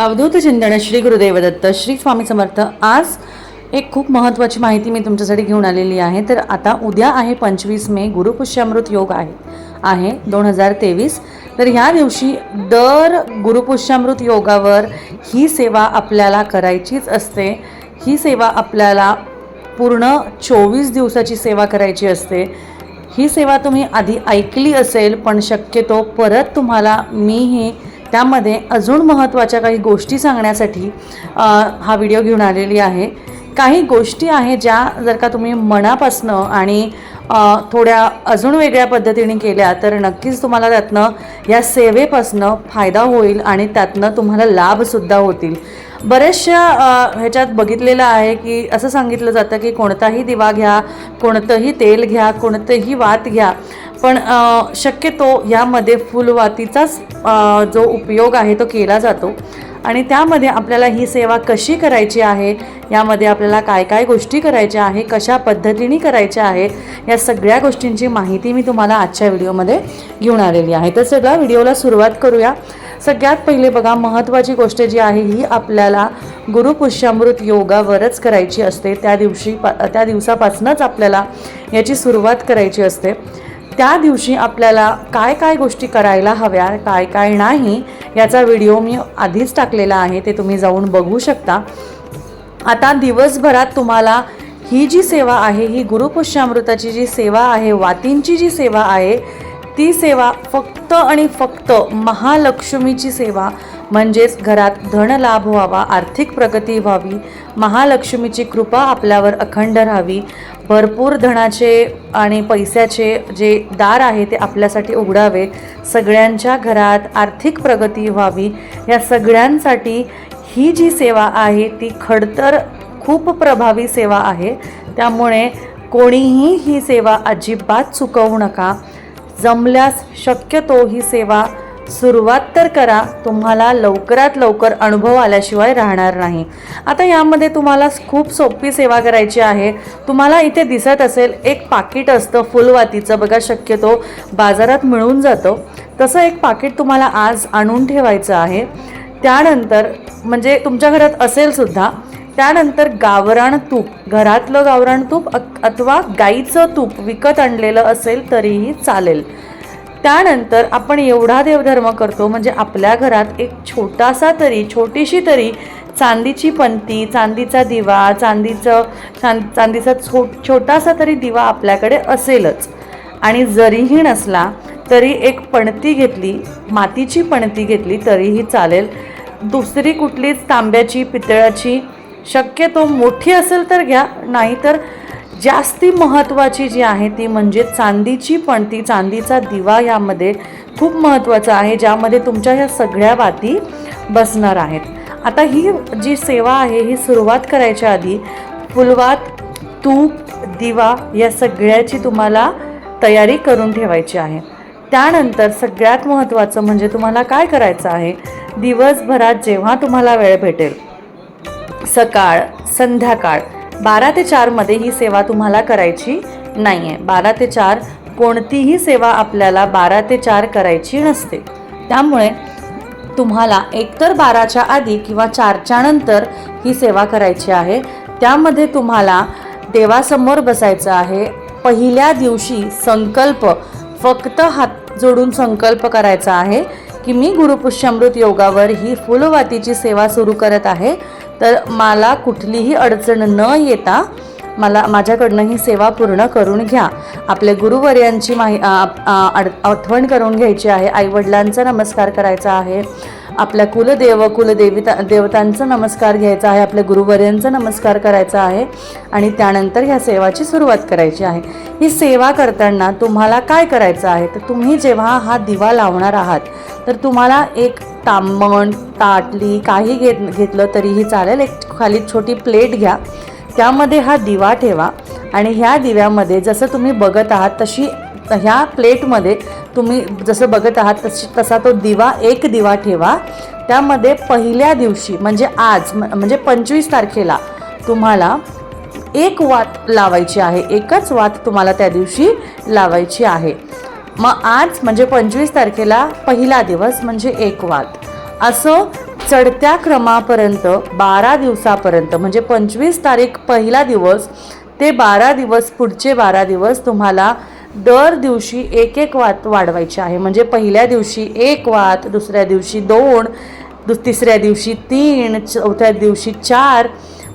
अवधूत चिंतन श्री गुरुदेव दत्त श्री स्वामी समर्थ. आज एक खूप महत्त्वाची माहिती मी तुमच्यासाठी घेऊन आलेली आहे. तर आता उद्या आहे पंचवीस मे गुरुपुष्यामृत योग आहे आहे दोन हजार तेवीस. तर ह्या दिवशी दर गुरुपुष्यामृत योगावर ही सेवा आपल्याला करायचीच असते. ही सेवा आपल्याला पूर्ण चोवीस दिवसाची सेवा करायची असते. ही सेवा तुम्ही आधी ऐकली असेल पण शक्यतो परत तुम्हाला मी ही त्यामध्ये अजून महत्त्वाच्या काही गोष्टी सांगण्यासाठी हा व्हिडिओ घेऊन आलेली आहे. काही गोष्टी आहे ज्या जर का तुम्ही मनापासनं आणि थोड्या अजून वेगळ्या पद्धतीने केल्या तर नक्कीच तुम्हाला त्यातनं या सेवेपासनं फायदा होईल आणि त्यातनं तुम्हाला लाभसुद्धा होतील. बऱ्याचशा ह्याच्यात बघितलेलं आहे की असं सांगितलं जातं की कोणताही दिवा घ्या कोणतंही तेल घ्या कोणतंही वात घ्या. पण शक्यतो यामध्ये फुलवातीचाच जो उपयोग आहे तो केला जातो. आणि त्यामध्ये आपल्याला ही सेवा कशी करायची आहे यामध्ये आपल्याला काय काय गोष्टी करायच्या आहे कशा पद्धतीने करायच्या आहे या सगळ्या गोष्टींची माहिती मी तुम्हाला आजच्या व्हिडिओमध्ये घेऊन आलेली आहे. तर सगळ्या व्हिडिओला सुरुवात करूया. सगळ्यात पहिले बघा महत्त्वाची गोष्ट जी आहे ही आपल्याला गुरुपुष्यामृत योगावरच करायची असते. त्या दिवशी पा त्या दिवसापासूनच आपल्याला याची सुरुवात करायची असते. त्या दिवशी आपल्याला काय काय गोष्टी करायला हव्या काय काय नाही याचा व्हिडिओ मी आधीच टाकलेला आहे ते तुम्ही जाऊन बघू शकता. आता दिवसभरात तुम्हाला ही जी सेवा आहे ही गुरुपुष्यामृताची जी सेवा आहे वातींची जी सेवा आहे ती सेवा फक्त आणि फक्त महालक्ष्मीची सेवा म्हणजेच घरात धनलाभ व्हावा आर्थिक प्रगती व्हावी महालक्ष्मीची कृपा आपल्यावर अखंड राहावी भरपूर धनाचे आणि पैशाचे जे दार आहे ते आपल्यासाठी उघडावे सगळ्यांच्या घरात आर्थिक प्रगती व्हावी या सगळ्यांसाठी ही जी सेवा आहे ती खडतर खूप प्रभावी सेवा आहे. त्यामुळे कोणीही ही सेवा अजिबात चुकवू नका. जमल्यास शक्यतो ही सेवा सुरुवात तर करा. तुम्हाला लवकरात लवकर अनुभव आल्याशिवाय राहणार नाही. आता यामध्ये तुम्हाला खूप सोपी सेवा करायची आहे. तुम्हाला इथे दिसत असेल एक पाकिट असतं फुलवातीचं. बघा शक्यतो बाजारात मिळून जातं. तसं एक पाकिट तुम्हाला आज आणून ठेवायचं आहे. त्यानंतर म्हणजे तुमच्या घरात असेल सुद्धा त्यानंतर गावरान तूप घरातलं गावरान तूप अथवा गाईचं तूप विकत आणलेलं असेल तरीही चालेल. त्यानंतर आपण एवढा देवधर्म करतो म्हणजे आपल्या घरात एक छोटासा तरी छोटीशी तरी चांदीची पंती चांदीचा दिवा चांदीचं चां चांदीचा छो छोटासा तरी दिवा आपल्याकडे असेलच. आणि जरीही नसला तरी एक पणती घेतली मातीची पणती घेतली तरीही चालेल. दुसरी कुठलीच तांब्याची पितळाची शक्यतो मोठी असेल तर घ्या नाहीतर जास्ती महत्त्वाची जी आहे ती म्हणजे चांदीची पण ती चांदीचा दिवा यामध्ये खूप महत्त्वाचा आहे ज्यामध्ये तुमच्या ह्या सगळ्या वाती बसणार आहेत. आता ही जी सेवा आहे ही सुरुवात करायच्या आधी फुलवात तूप दिवा या सगळ्याची तुम्हाला तयारी करून ठेवायची आहे. त्यानंतर सगळ्यात महत्त्वाचं म्हणजे तुम्हाला काय करायचं आहे? दिवसभरात जेव्हा तुम्हाला वेळ भेटेल सकाळ संध्याकाळ. बारा ते चारमध्ये ही सेवा तुम्हाला करायची नाही आहे बारा ते चार कोणतीही सेवा आपल्याला बारा ते चार करायची नसते. त्यामुळे तुम्हाला एकतर बाराच्या आधी किंवा चारच्या नंतर ही सेवा करायची आहे. त्यामध्ये तुम्हाला देवासमोर बसायचं आहे. पहिल्या दिवशी संकल्प फक्त हात जोडून संकल्प करायचा आहे की मी गुरुपुष्यामृत योगावर ही फुलवातीची सेवा सुरू करत आहे. तर मला कुठलीही अडचण न येता मला माझ्याकडनं ही सेवा पूर्ण करून घ्या. आपल्या गुरुवर्यांची माहि आठवण करून घ्यायची आहे. आईवडिलांचा नमस्कार करायचा आहे. आपल्या कुलदेव कुलदेविता देवतांचा नमस्कार घ्यायचा आहे. आपल्या गुरुवर्यांचा नमस्कार करायचा आहे. आणि त्यानंतर ह्या सेवाची सुरुवात करायची आहे. ही सेवा करताना तुम्हाला काय करायचं आहे? तर तुम्ही जेव्हा हा दिवा लावणार आहात तर तुम्हाला एक तांबण ताटली काही घेत घेतलं तरीही चालेल. एक खाली छोटी प्लेट घ्या. त्यामध्ये हा दिवा ठेवा आणि ह्या दिव्यामध्ये जसं तुम्ही बघत आहात तशी ह्या प्लेटमध्ये तुम्ही जसं बघत आहात तशी तसा तो दिवा एक दिवा ठेवा. त्यामध्ये पहिल्या दिवशी म्हणजे आज म्हणजे पंचवीस तारखेला तुम्हाला एक वात लावायची आहे. एकच वात तुम्हाला त्या दिवशी लावायची आहे. मग आज म्हणजे पंचवीस तारखेला पहिला दिवस म्हणजे एक वाद असं चढत्या क्रमापर्यंत बारा दिवसापर्यंत म्हणजे पंचवीस तारीख पहिला दिवस ते बारा दिवस पुढचे बारा दिवस तुम्हाला दर दिवशी एक एक वात वाढवायचे आहे. म्हणजे पहिल्या दिवशी एक वात दुसऱ्या दिवशी दोन दुस तिसऱ्या दिवशी तीन चौथ्या दिवशी चार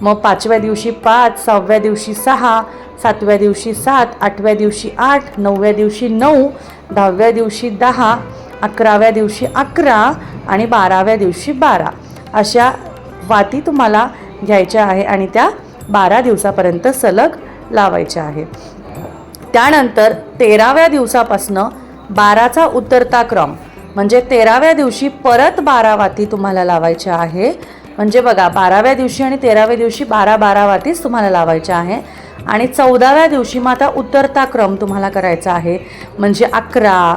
मग पाचव्या दिवशी पाच सहाव्या दिवशी सहा सातव्या दिवशी सात आठव्या दिवशी आठ नवव्या दिवशी नऊ दहाव्या दिवशी दहा अकराव्या दिवशी अकरा आणि बाराव्या दिवशी बारा. अशा वाती तुम्हाला घ्यायच्या आहे आणि त्या बारा दिवसापर्यंत सलग लावायच्या आहे. त्यानंतर तेराव्या दिवसापासनं बाराचा उतरता क्रम म्हणजे तेराव्या दिवशी परत बारा वाती तुम्हाला लावायच्या आहे. म्हणजे बघा बाराव्या दिवशी आणि तेराव्या दिवशी बारा बारा वातीच तुम्हाला लावायच्या आहे. आणि चौदाव्या दिवशी मग आता उतरता क्रम तुम्हाला करायचा आहे. म्हणजे अकरा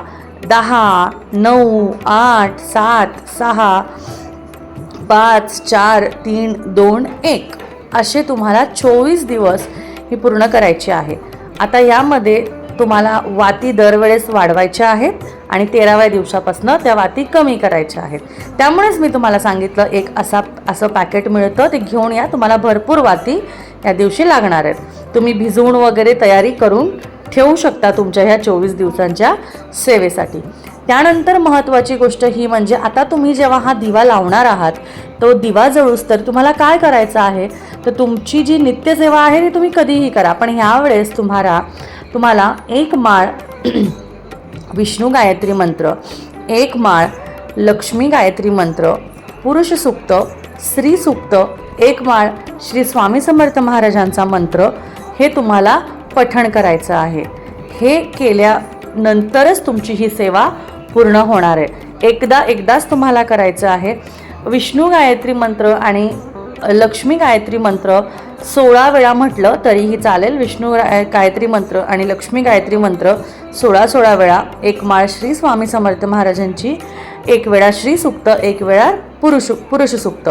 दहा नऊ आठ सात सहा पाच चार तीन दोन एक. असे तुम्हाला चोवीस दिवस ही पूर्ण करायची आहे. आता यामध्ये तुम्हाला वाती दरवेळेस वाढवायच्या आहेत. आणि तेराव्या दिवसापासून त्या वाती कमी करायच्या आहेत. त्यामुळेच मी तुम्हाला सांगितलं एक असा असं पॅकेट मिळतं ते घेऊन या. तुम्हाला भरपूर वाती या दिवशी लागणार आहेत. तुम्ही भिजवून वगैरे तयारी करून ठेवू शकता तुमच्या ह्या चोवीस दिवसांच्या सेवेसाठी. त्यानंतर महत्त्वाची गोष्ट ही म्हणजे आता तुम्ही जेव्हा हा दिवा लावणार आहात तो दिवा जळूस तर तुम्हाला काय करायचं आहे? तर तुमची जी नित्यसेवा आहे ती तुम्ही कधीही करा. पण ह्यावेळेस तुम्हाला तुम्हाला एक माळ विष्णू गायत्री मंत्र एक माळ लक्ष्मी गायत्री मंत्र पुरुष सुक्त स्त्री सुक्त एक माळ श्री स्वामी समर्थ महाराजांचा मंत्र हे तुम्हाला पठण करायचं आहे. हे केल्यानंतरच तुमची ही सेवा पूर्ण होणार आहे. एकदा एकदाच तुम्हाला करायचं आहे. विष्णू गायत्री मंत्र आणि लक्ष्मी गायत्री मंत्र सोळा वेळा म्हटलं तरीही चालेल. विष्णू गायत्री मंत्र आणि लक्ष्मी गायत्री मंत्र सोळा सोळा वेळा. एक माळ श्री स्वामी समर्थ महाराजांची एक वेळा श्री सुक्त एक वेळा पुरुष पुरुष सुक्त.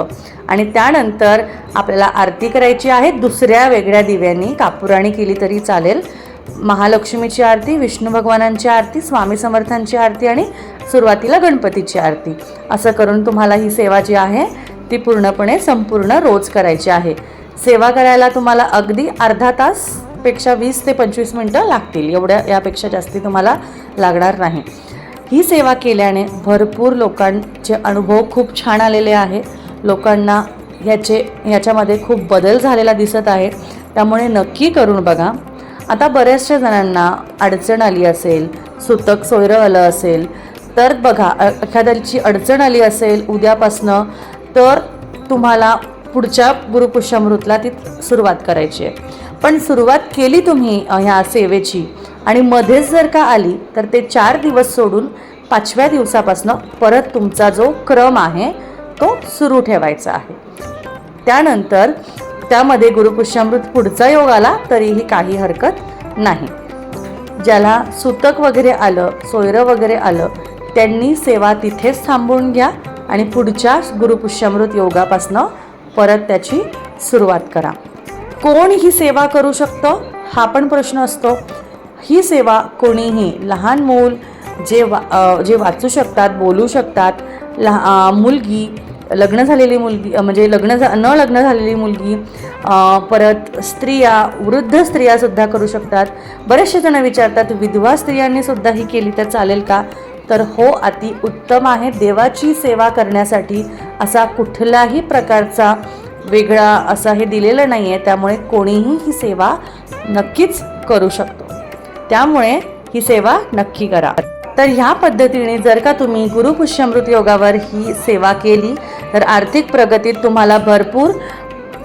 आणि त्यानंतर आपल्याला आरती करायची आहे. दुसऱ्या वेगळ्या दिव्यांनी कापुराणी केली तरी चालेल. महालक्ष्मीची आरती विष्णू भगवानांची आरती स्वामी समर्थांची आरती आणि सुरुवातीला गणपतीची आरती. असं करून तुम्हाला ही सेवा जी आहे ती पूर्णपणे संपूर्ण रोज करायची आहे. सेवा करायला तुम्हाला अगदी अर्धा तासपेक्षा वीस ते पंचवीस मिनटं लागतील. एवढ्या यापेक्षा जास्ती तुम्हाला लागणार नाही. ही सेवा केल्याने भरपूर लोकांचे अनुभव खूप छान आलेले आहे लोकांना ह्याचे ह्याच्यामध्ये खूप बदल झालेला दिसत आहे. त्यामुळे नक्की करून बघा. आता बऱ्याचशा जणांना अडचण आली असेल सुतक सोयरं आलं असेल तर बघा एखाद्याची अडचण आली असेल उद्यापासनं तर तुम्हाला पुढच्या गुरुपुष्यामृतला ती सुरुवात करायची आहे. पण सुरुवात केली तुम्ही ह्या सेवेची आणि मध्येच जर का आली तर ते चार दिवस सोडून पाचव्या दिवसापासून परत तुमचा जो क्रम आहे तो सुरू ठेवायचा आहे. त्यानंतर त्यामध्ये गुरुपुष्यामृत पुढचा योग आला तरीही काही हरकत नाही. ज्याला सुतक वगैरे आलं सोयरं वगैरे आलं त्यांनी सेवा तिथेच थांबवून घ्या. आणि पुढच्या गुरुपुष्यामृत योगापासनं परत त्याची सुरुवात करा. कोण ही सेवा करू शकतं? हा पण प्रश्न असतो. ही सेवा कोणीही लहान मूल जे वा जे वाचू शकतात बोलू शकतात लहा मुलगी लग्न झालेली मुलगी म्हणजे लग्न झा न लग्न झालेली मुलगी परत स्त्रिया वृद्ध स्त्रियासुद्धा करू शकतात. बरेचसे जण विचारतात विधवा स्त्रियांनी सुद्धा ही केली तर चालेल का? तर हो अति उत्तम आहे देवाची सेवा करण्यासाठी असा कुठलाही प्रकारचा वेगळा असा हे दिलेलं नाही आहे त्यामुळे कोणीही ही सेवा नक्कीच करू शकतो. त्यामुळे ही सेवा नक्की करा. तर ह्या पद्धतीने जर का तुम्ही गुरुपुष्यमृत योगावर ही सेवा केली तर आर्थिक प्रगतीत तुम्हाला भरपूर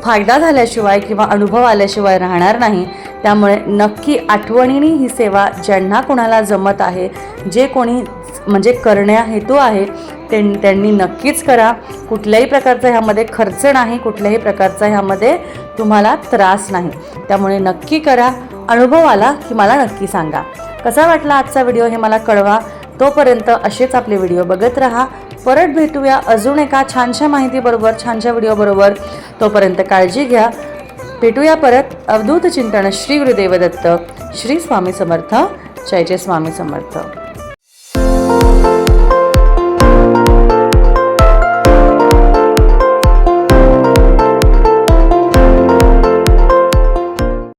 फायदा झाल्याशिवाय किंवा अनुभव आल्याशिवाय राहणार नाही. त्यामुळे नक्की आठवणीने ही सेवा ज्यांना कोणाला जमत आहे जे कोणी म्हणजे करण्या हेतू आहे ते त्यांनी नक्कीच करा. कुठल्याही प्रकारचा ह्यामध्ये खर्च नाही कुठल्याही प्रकारचा ह्यामध्ये तुम्हाला त्रास नाही. त्यामुळे नक्की करा. अनुभव आला की मला नक्की सांगा. कसा वाटला आजचा व्हिडिओ हे मला कळवा. तोपर्यंत असेच आपले व्हिडिओ बघत राहा. परत भेटूया अजून एका छानशा माहितीबरोबर छानशा व्हिडिओबरोबर. तोपर्यंत काळजी घ्या. भेटूया परत. अवधूत चिंतन श्री गुरुदेव दत्त श्री स्वामी समर्थ. जय जय स्वामी समर्थ.